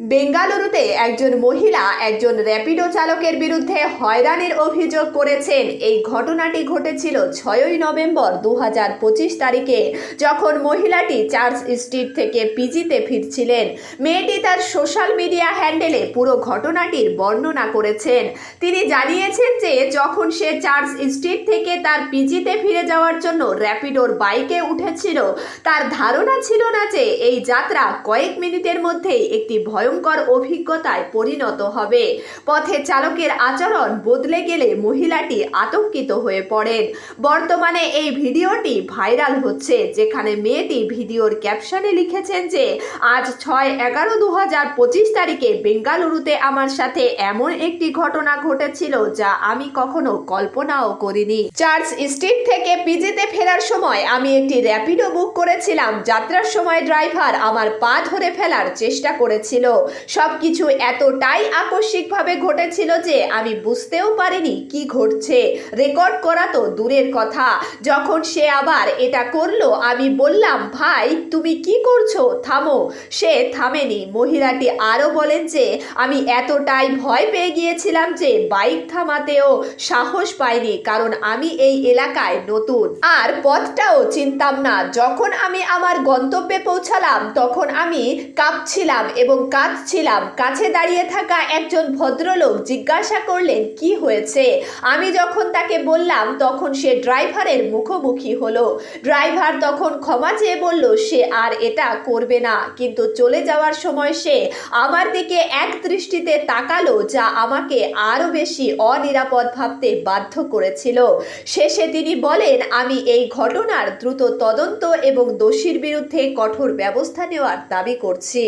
বেঙ্গালুরুতে একজন মহিলা একজন র্যাপিডো চালকের বিরুদ্ধে হয়রানির অভিযোগ করেছেন। এই ঘটনাটি ঘটেছিল ছয়ই নভেম্বর দু হাজার পঁচিশ তারিখে, যখন মহিলাটি চার্চ স্ট্রিট থেকে পিজিতে ফিরছিলেন। মেয়েটি তার সোশ্যাল মিডিয়া হ্যান্ডেলে পুরো ঘটনাটির বর্ণনা করেছেন। তিনি জানিয়েছেন যে, যখন সে চার্চ স্ট্রিট থেকে তার পিজিতে ফিরে যাওয়ার জন্য র্যাপিডোর বাইকে উঠেছিল, তার ধারণা ছিল না যে, এই যাত্রা কয়েক মিনিটের মধ্যেই একটি ভয়ঙ্কর অভিজ্ঞতায় পরিণত হবে। পথে চালকের আচরণ বদলে গেলে মহিলাটি আতঙ্কিত হয়ে পড়েন। বর্তমানে এই ভিডিওটি ভাইরাল হচ্ছে, যেখানে মেয়েটি ভিডিওর ক্যাপশনে লিখেছেন যে, আজ ছয় এগারো দু হাজার পঁচিশ তারিখে বেঙ্গালুরুতে আমার সাথে এমন একটি ঘটনা ঘটেছিল যা আমি কখনো কল্পনাও করিনি। চার্চ স্ট্রিট থেকে পিজিতে ফেরার সময় আমি একটি র্যাপিডো বুক করেছিলাম। যাত্রার সময় ড্রাইভার আমার পা ধরে ফেলার চেষ্টা করেছিল। সবকিছু এতটাই আকস্মিকভাবে ঘটেছিল যে আমি বুঝতেও পারিনি কি ঘটছে। রেকর্ড করা তো দূরের কথা। যখন সে আবার এটা করল, আমি বললাম, ভাই, তুমি কি করছ? থামো। সে থামেনি। মহিলাটি আরও বলেন যে, আমি এতটাই ভয় পেয়ে গিয়েছিলাম যে বাইক থামাতেও সাহস পাইনি, কারণ আমি এই এলাকায় নতুন। আর পথটাও চিনতাম না। যখন আমি আমার গন্তব্যে পৌঁছালাম, তখন আমি কাঁপছিলাম এবং কাঁদছিলাম কাছে দাঁড়িয়ে থাকা একজন ভদ্রলোক জিজ্ঞাসা করলেন, কি হয়েছে? আমি যখন তাকে বললাম, তখন সে ড্রাইভারের মুখোমুখি হলো। ড্রাইভার তখন ক্ষমা চেয়ে বলল, সে আর এটা করবে না। কিন্তু চলে যাওয়ার সময় সে আমার দিকে এক দৃষ্টিতে তাকালো, যা আমাকে আরও বেশি অনিরাপদ ভাবতে বাধ্য করেছিল। শেষে তিনি বলেন, আমি এই ঘটনার দ্রুত তদন্ত এবং দোষীর বিরুদ্ধে কঠোর ব্যবস্থা নেওয়ার দাবি করছি।